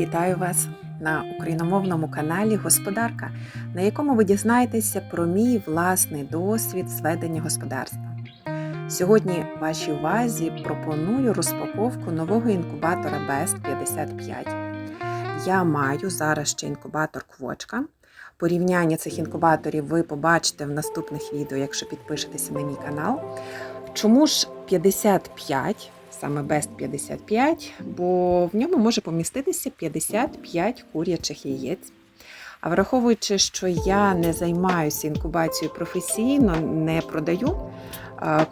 Вітаю вас на україномовному каналі Господарка, на якому ви дізнаєтеся про мій власний досвід зведення господарства. Сьогодні вашій увазі пропоную розпаковку нового інкубатора BEST 55. Я маю зараз ще інкубатор Квочка. Порівняння цих інкубаторів ви побачите в наступних відео, якщо підпишетеся на мій канал. Чому ж 55? Саме Best 55, бо в ньому може поміститися 55 курячих яєць. А враховуючи, що я не займаюся інкубацією професійно, не продаю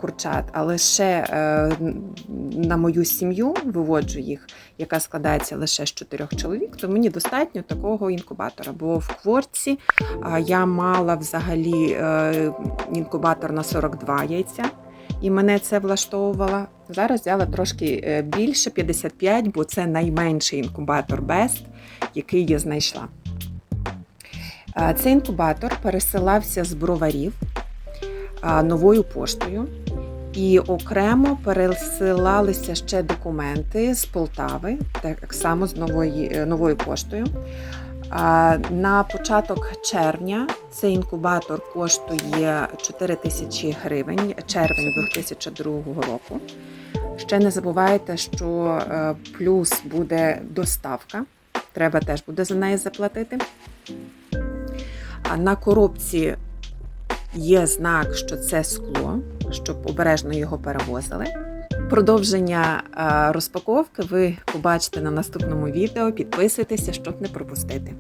курчат, а лише е, на мою сім'ю виводжу їх, яка складається лише з чотирьох чоловік, то мені достатньо такого інкубатора. Бо в кворці я мала взагалі е, інкубатор на 42 яйця і мене це влаштовувало. Зараз взяла трошки е, більше 55, бо це найменший інкубатор Best, який я знайшла. Е, Цей інкубатор пересилався з броварів е, новою поштою. І окремо пересилалися ще документи з Полтави, так само з нової, новою поштою. На початок червня цей інкубатор коштує 4 тисячі гривень, червень 2002 року. Ще не забувайте, що плюс буде доставка, треба теж буде за неї заплатити. На коробці є знак, що це скло, щоб обережно його перевозили. Продовження розпаковки ви побачите на наступному відео. Підписуйтеся, щоб не пропустити.